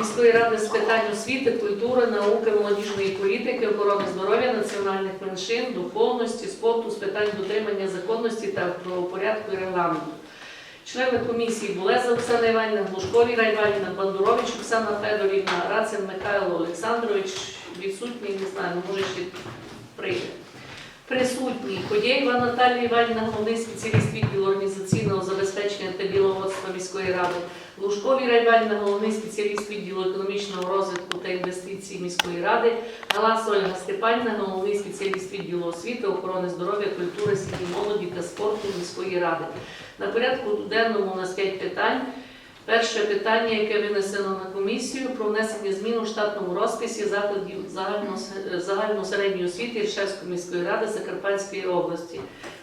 міської ради з питань освіти, культури, науки, молодіжної політики, охорони здоров'я, національних меншин, духовності, спорту з питань дотримання законності та правопорядку і регламенту. Члени комісії Булеза Оксана Іванівна, Глушкові Іванівна, Бандурович Оксана Федорівна, Рацин Михайло Олександрович, відсутній, не знаю, може ще прийде. Присутній Ходєєва Наталія Іванівна, головний спеціаліст відділу організаційного забезпечення та діловодства міської ради. Лужкові Райвальна, головний спеціаліст відділу економічного розвитку та інвестицій міської ради. Галас Ольга Степанівна, головний спеціаліст відділу освіти, охорони здоров'я, культури, сім'ї, молоді та спорту міської ради. На порядку денному у нас 5 питань. Перше питання, яке винесено на комісію, про внесення змін у штатному розписі закладів загально- загальносередньої освіти Іршевської міської ради Закарпатської області.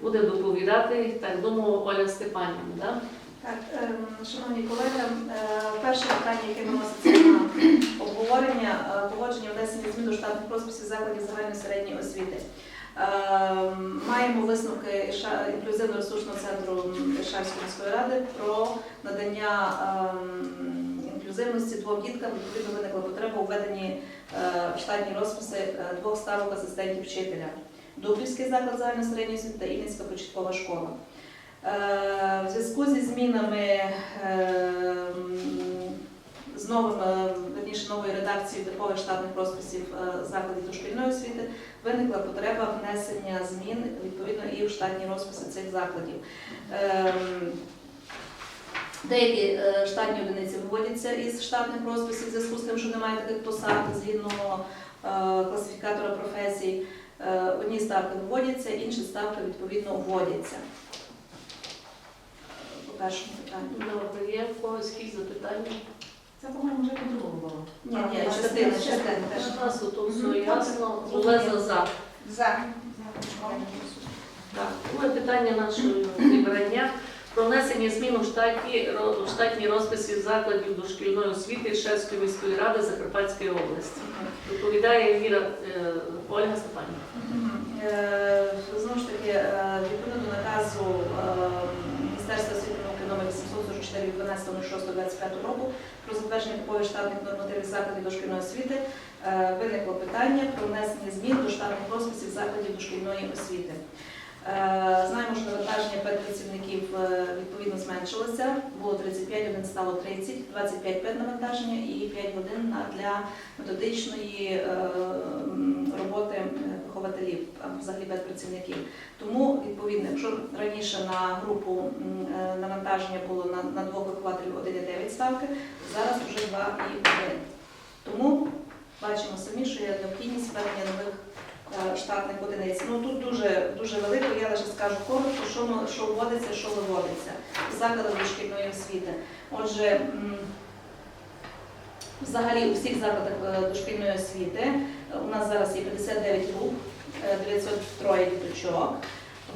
Буде доповідати, так думаю, Оля Степанівна. Да? Так, ем, шановні колеги, е, перше питання, яке виноситься на обговорення, е, погодження внесення змін до штатних розписів закладів загальної середньої освіти. Ем, Маємо висновки інклюзивно-ресурсного центру Іршавської міської ради про надання ем, інклюзивності двом діткам. Відповідно виникла потреба у введенні е, в штатні розписи двох ставок асистентів вчителя. Дубівський заклад загальної середньої освіти та Ільницька початкова школа. Е, В зв'язку зі змінами е, з новим, е, верніше, новою редакцією типових штатних розписів закладів дошкільної освіти виникла потреба внесення змін відповідно і в штатні розписи цих закладів. Деякі штатні одиниці виводяться із штатних розписів в зв'язку з тим, що немає таких посад згідно класифікатора професій. Одні ставки виводяться, інші ставки відповідно вводяться. Першому питанню. Добре, є в когось якісь запитання? Це, по-моєму, вже по-другому було. Ні, ні, частина, частина теж. У нас тут все ясно. Булеза за. За. Так, друге питання нашого зібрання про внесення змін у штаті, у штатні розписи закладів дошкільної освіти Шевської міської ради Закарпатської області. Доповідає Віра е, Ольга Степанівна. Е, Знову ж таки, відповідно до наказу е, Міністерства освіти науки номер 844 від 12.06.25 року про затвердження типових штатних нормативів закладів дошкільної освіти е, виникло питання про внесення змін до штатних розписів закладів дошкільної освіти. Е, Знаємо, що навантаження педпрацівників е, відповідно зменшилося. Було 35, один стало 30, 25 педнавантаження і 5 годин для методичної е, роботи вихователів, взагалі педпрацівників. Тому, відповідно, якщо раніше на групу навантаження було на, двох вихователів 1,9 ставки, зараз вже 2,1. Тому бачимо самі, що є необхідність введення нових штатних одиниць. Ну тут дуже дуже велико, я лише скажу коротко, що ми- що вводиться, що виводиться в закладах дошкільної освіти. Отже, взагалі у всіх закладах е, дошкільної освіти е, у нас зараз є 59 груп, е, 903 діточок.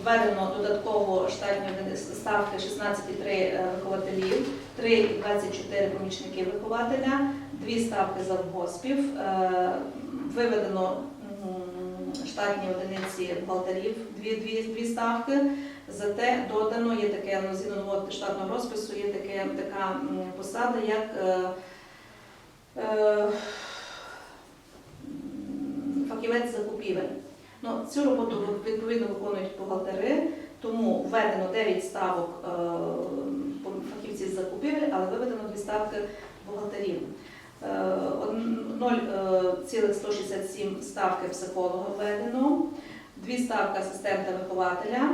Введено додатково штатні ставки 16,3 е, вихователів, 3,24 помічники вихователя, дві ставки завгоспів. Е, Виведено штатні одиниці бухгалтерів, дві, дві, дві ставки. Зате додано є таке ну, згідно нового штатного розпису, є таке, така посада, як е, е, фахівець закупівель. Ну, цю роботу відповідно виконують бухгалтери, тому введено 9 ставок е, фахівців закупівель, але виведено 2 ставки бухгалтерів. Е, од- 0,167 ставки психолога введено, 2 ставки асистента вихователя,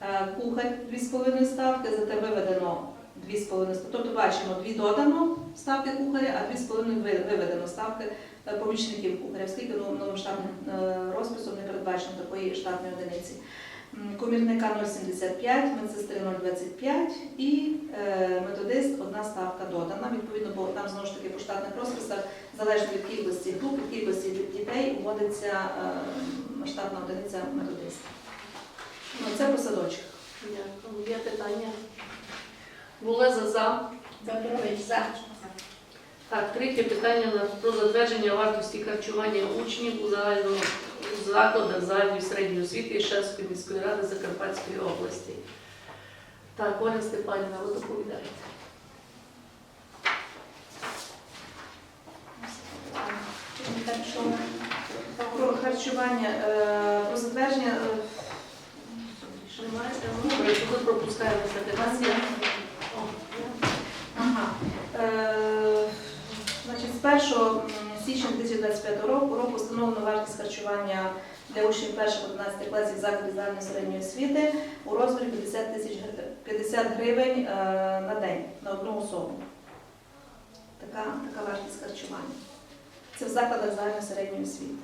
е, кухар 2,5 ставки, зате виведено 2,5 ставки. Тобто бачимо 2 додано ставки кухаря, а 2,5 ви- виведено ставки е, помічників кухаря, оскільки новим штатним е, розписом не передбачено такої штатної одиниці. Комірника 0,75, медсестри 0,25 і е, методист одна ставка додана. Відповідно, бо там знову ж таки по штатних розписах залежно від кількості груп, від кількості дітей вводиться е, штатна одиниця методиста. Ну, це по садочках. Дякую. Є питання? Булеза за. Бандурович. За. Так, третє питання про затвердження вартості харчування учнів у загальному у закладах загальної середньої освіти Ішевської міської ради Закарпатської області. Так, Оля Степанівна, ви доповідаєте. Про харчування, е, про затвердження. е, Що немає? Добре, що ми пропускаємо це питання. Ага. Е, Значить, з 1 січня 2025 року року встановлено вартість харчування для учнів 1-11 класів закладів загальної середньої освіти у розмірі 50 тисяч 50 гривень е, на день на одну особу. Така, така вартість харчування. Це в закладах загальної середньої освіти.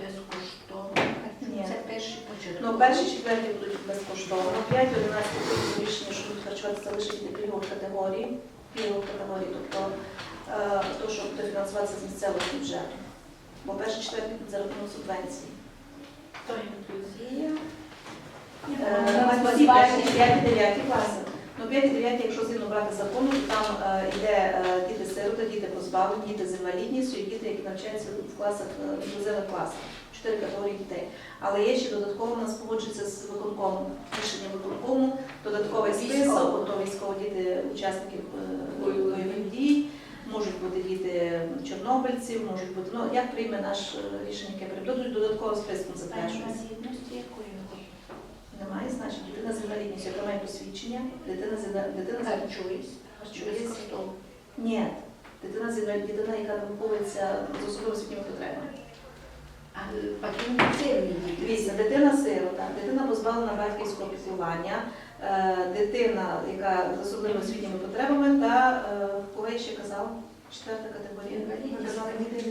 Безкоштовно. Ні. Це перший початок. Ну, перші четверті будуть безкоштовно. 5 11 будуть рішення, що будуть харчуватися лише пільгових категорій, пільгових категорій, тобто е, то, що буде фінансуватися з місцевого бюджету. Бо перші четверті будуть за рахунок субвенції. То інклюзія. 5 9 класи. Ну, 5 9, якщо згідно брати закону, то там е, йде е, діти сироти, діти позбавлені, діти з інвалідністю і діти, які навчаються в класах інклюзивних класах. Чотири категорії дітей. Але є ще додатково, нас погоджується з виконкомом, рішення виконкому, додатковий список, Військово. ото військові діти учасників бойових дій, можуть бути діти чорнобильців, можуть бути, ну як прийме наш е, рішення, яке прийдуть, додатковим списком затверджується. Немає значення. Дитина з інвалідністю, яка має посвідчення, дитина з дитина. Харчується. Ні, дитина з інвалід- дитина, яка виховується з особливо освітніми потребами. Дивіться, дитина сирота, дитина позбавлена батьківського піклування, дитина, яка з особливо освітніми потребами, та е, кого я ще казала? Четверта категорія. Інвалідність. Ви казали, діти з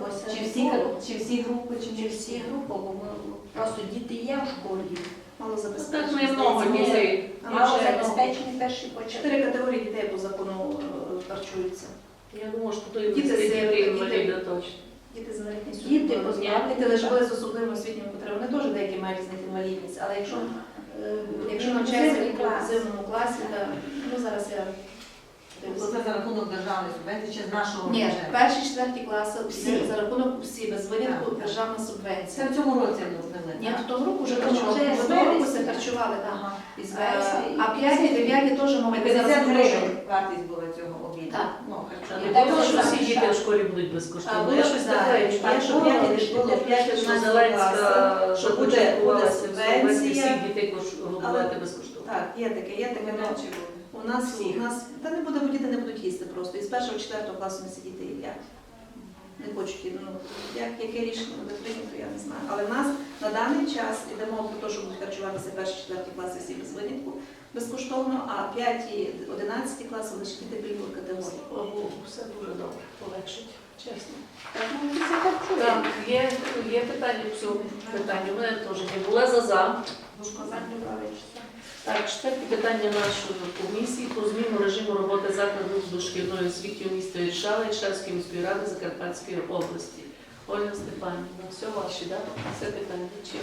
бо це Чи всі, чи всі групи, чи чи не всі групи, бо ми просто діти є в школі. Мало Так забезпечені. не много дітей. Мало може, забезпечений перший. Чотири категорії дітей по закону е, харчуються. Я думаю, що то і Діти діти сироти, точно. Діти з інвалідністю. Діти. Діти лише були з особливими освітніми потребами. Вони теж деякі мають з них інвалідність, але якщо, Е, якщо навчається в інклюзивний інклюзивному класі, то ну зараз я Тобто це за рахунок державної субвенції чи з нашого ні, бюджету? перші четверті класи всі за рахунок всі без винятку Так. державна Це субвенція. в цьому році не ввели. Ні, то того року вже харчували. з Того року це харчували, так. Ага. Із Е, вересня. А 5 і 9 теж мовить 50 зараз гривень вартість була цього обіду. Так. Ну. Не було, що всі діти в школі будуть безкоштовно. Я щось таке, таке є, читала, що було, 5 було 5 що Зеленська що буде, субвенція. всіх дітей годувати безкоштовно. Так, є таке, є таке. ну, У нас, у нас, та не буде, діти не будуть їсти просто. Із першого четвертого класу не сидіти їдять. Не хочуть. Ну, як, яке рішення буде прийнято, я не знаю. Але в нас на даний час йде мова про те, що будуть харчуватися перші четверті класи всі без винятку безкоштовно, а п'яті, одинадцяті класи лише діти пільгової категорії. Слава Богу, все дуже добре, полегшить, чесно. Так, ну. Так, є, є питання в цьому питанні. У мене теж не була за за. Так, четверте питання нашої комісії про зміну режиму роботи закладу дошкільної освіти у місті Іршава Іршавської міської ради Закарпатської області. Ольга Степанівна, все ваші, так? Все питання. Чи?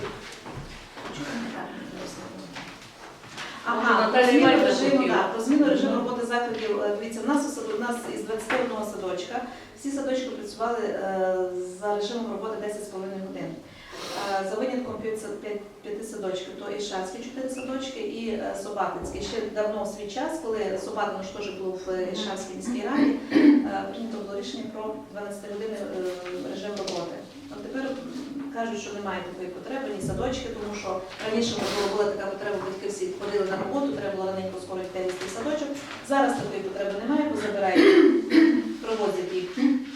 Ага, про зміну режиму, так, про зміну режиму роботи закладів. Е, Дивіться, у нас у нас із 21 садочка всі садочки працювали е, за режимом роботи 10,5 годин. Е, За винятком п'ять са- п'ять- п'яти садочків, то Іршавські чотири садочки і е, Собатинський. Ще давно в свій час, коли Собатин ж теж був в Іршавській міській раді, е, прийнято було рішення про 12 години режим роботи. А тепер кажуть, що немає такої потреби, ні садочки, тому що раніше можливо була така потреба, батьки всі ходили на роботу, треба було раненько скоро йти вести садочок. Зараз такої потреби немає, бо забирають, проводять їх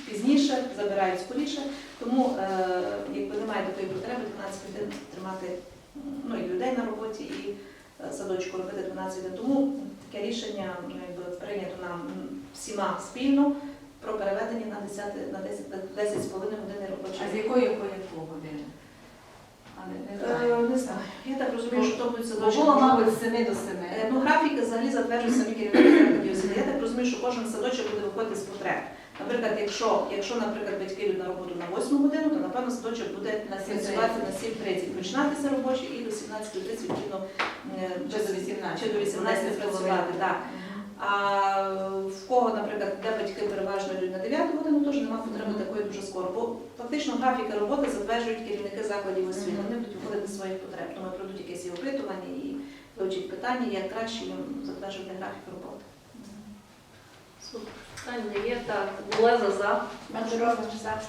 пізніше, забирають скоріше. Тому е, якби немає такої потреби 12 годин тримати ну, і людей на роботі, і е, садочку робити 12 годин. Тому таке рішення ну, якби, прийнято нам всіма спільно про переведення на 10, на 10, 10 з половиною години робочої. А з якої яку години? Не, не Е, знаю. Я так розумію, що то будуть Бо. Було, мабуть, з 7 до 7. Е, Ну, графіки взагалі затверджують самі керівники освіти. Я так розумію, що кожен садочок буде виходити з потреб. Наприклад, якщо, якщо наприклад, батьки йдуть на роботу на 8 годину, то напевно садочок буде На 7:30. працювати на 7.30. Починатися робочі і до 17.30 відповідно е, Чи до 18. чи до 18 працювати. А в кого, наприклад, де батьки переважно йдуть на 9 годину, теж немає потреби такої дуже скоро. Бо фактично графіки роботи затверджують керівники закладів освіти. Вони будуть виходити з своїх потреб. Тому пройдуть якесь і опитування і вивчать питання, як краще їм затверджувати графік роботи. Питання є так. Булеза за. За.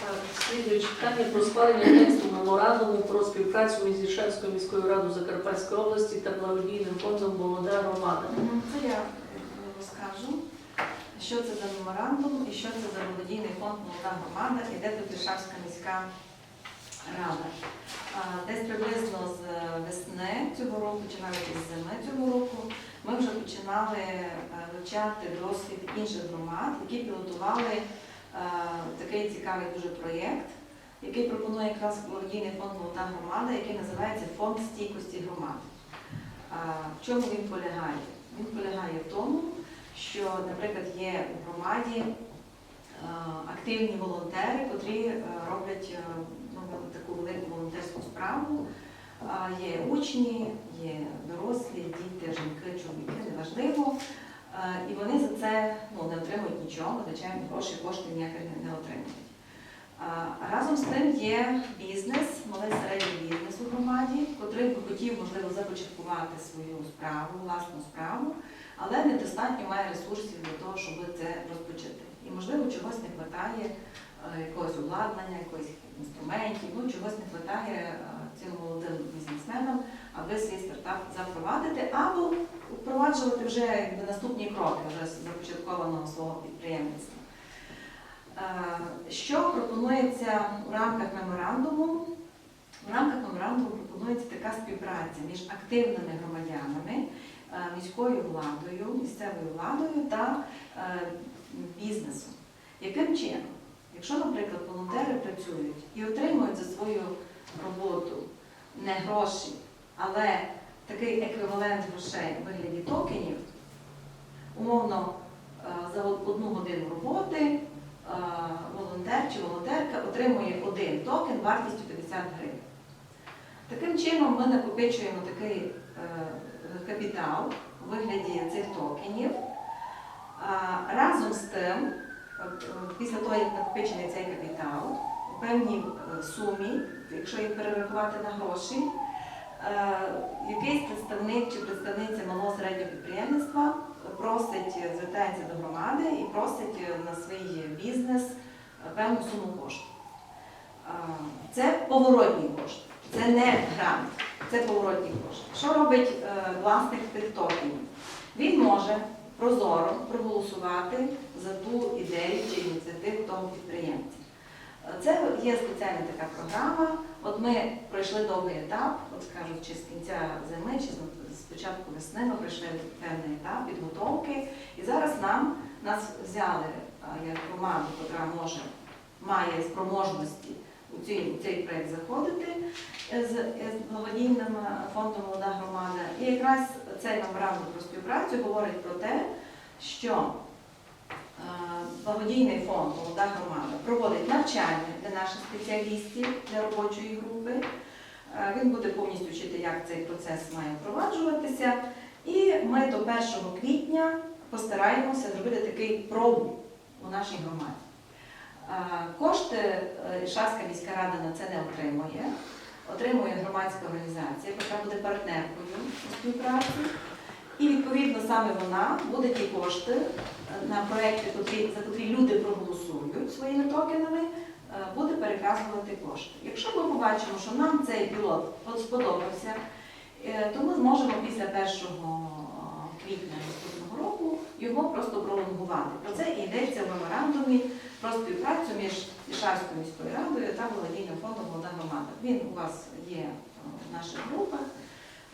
Так, Слідуюче питання про схвалення тексту меморандуму про співпрацю між Іршавською міською радою Закарпатської області та благодійним фондом Молода громада. Це я е, розкажу, що це за меморандум і що це за благодійний фонд Молода громада і де тут Іршавська міська рада. Десь приблизно з весни цього року, чи навіть із зими цього року, ми вже починали е, вивчати досвід інших громад, які пілотували е, такий цікавий дуже проєкт, який пропонує якраз благодійний фонд Молода громада, який називається Фонд стійкості громад. В чому він полягає? Він полягає в тому, що, наприклад, є у громаді е, активні волонтери, котрі е, роблять е, ну, таку велику волонтерську справу. Є учні, є дорослі, діти, жінки, чоловіки, неважливо. Е, І вони за це ну, не отримують нічого, звичайно, гроші, кошти ніяких не- отримують. Разом з тим є бізнес, малий середній бізнес у громаді, котрий би хотів, можливо, започаткувати свою справу, власну справу, але недостатньо має ресурсів для того, щоб це розпочати. І, можливо, чогось не вистачає, якогось обладнання, якогось інструментів, ну чогось не вистачає е, цим молодим бізнесменам, аби свій стартап запровадити або впроваджувати вже якби, наступні кроки вже започаткованого свого підприємництва. Е, Що пропонується у рамках меморандуму? В рамках меморандуму пропонується така співпраця між активними громадянами, е, міською владою, місцевою владою та е, бізнесом. Яким чином? Якщо, наприклад, волонтери працюють і отримують за свою роботу не гроші, але такий еквівалент грошей у вигляді токенів, умовно е, за одну годину роботи е, волонтер чи волонтерка отримує один токен вартістю 50 гривень. Таким чином ми накопичуємо такий е, капітал у вигляді цих токенів. Разом з тим, після того, як накопичений цей капітал, певній е, сумі, якщо їх перерахувати на гроші, е, якийсь представник чи представниця малого середнього підприємництва просить, е, звертається до громади і просить на свій бізнес певну суму коштів. Це поворотні кошти, це не грант, це поворотні кошти. Що робить власник тих? Він може прозоро проголосувати за ту ідею чи ініціативу того підприємця. Е, Це є спеціальна така програма. От ми пройшли довгий етап, от скажуть, чи з кінця зими, чи з- початку весни ми пройшли певний етап підготовки. І зараз нам нас взяли е, як команду, яка може має спроможності у цей, у цей проєкт заходити е, з, з благодійним е, фондом Молода громада. І якраз цей меморандум про співпрацю говорить про те, що е, благодійний фонд Молода громада проводить навчання для наших спеціалістів для робочої групи. Е, Він буде повністю вчити, як цей процес має впроваджуватися. І ми до 1 квітня постараємося зробити такий пробу у нашій громаді. Е, Кошти е, Іршавська міська рада на це не отримує. Отримує громадська організація, яка буде партнеркою у співпраці. І відповідно саме вона буде ті кошти е, на проекти, котрі, за котрі люди проголосують своїми токенами, е, буде переказувати кошти. Якщо ми побачимо, що нам цей пілот сподобався, е, то ми зможемо після 1 квітня наступного року його просто пролонгувати. Про це і йдеться в меморандумі про співпрацю між Ішарською міською радою та володінням фондом Молода громада. Він у вас є в наших групах.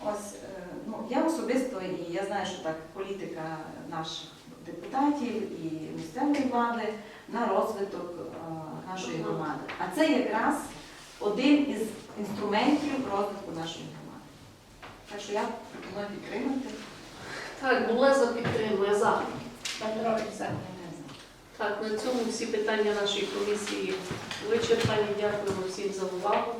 Ось е, ну я особисто і я знаю, що так політика наших депутатів і місцевої влади на розвиток е, нашої громади. А це якраз один із інструментів розвитку нашої громади. Так що я пропоную підтримати. Так, Булеза підтримує за. Так, на цьому всі питання нашої комісії вичерпані. Дякуємо всім за увагу.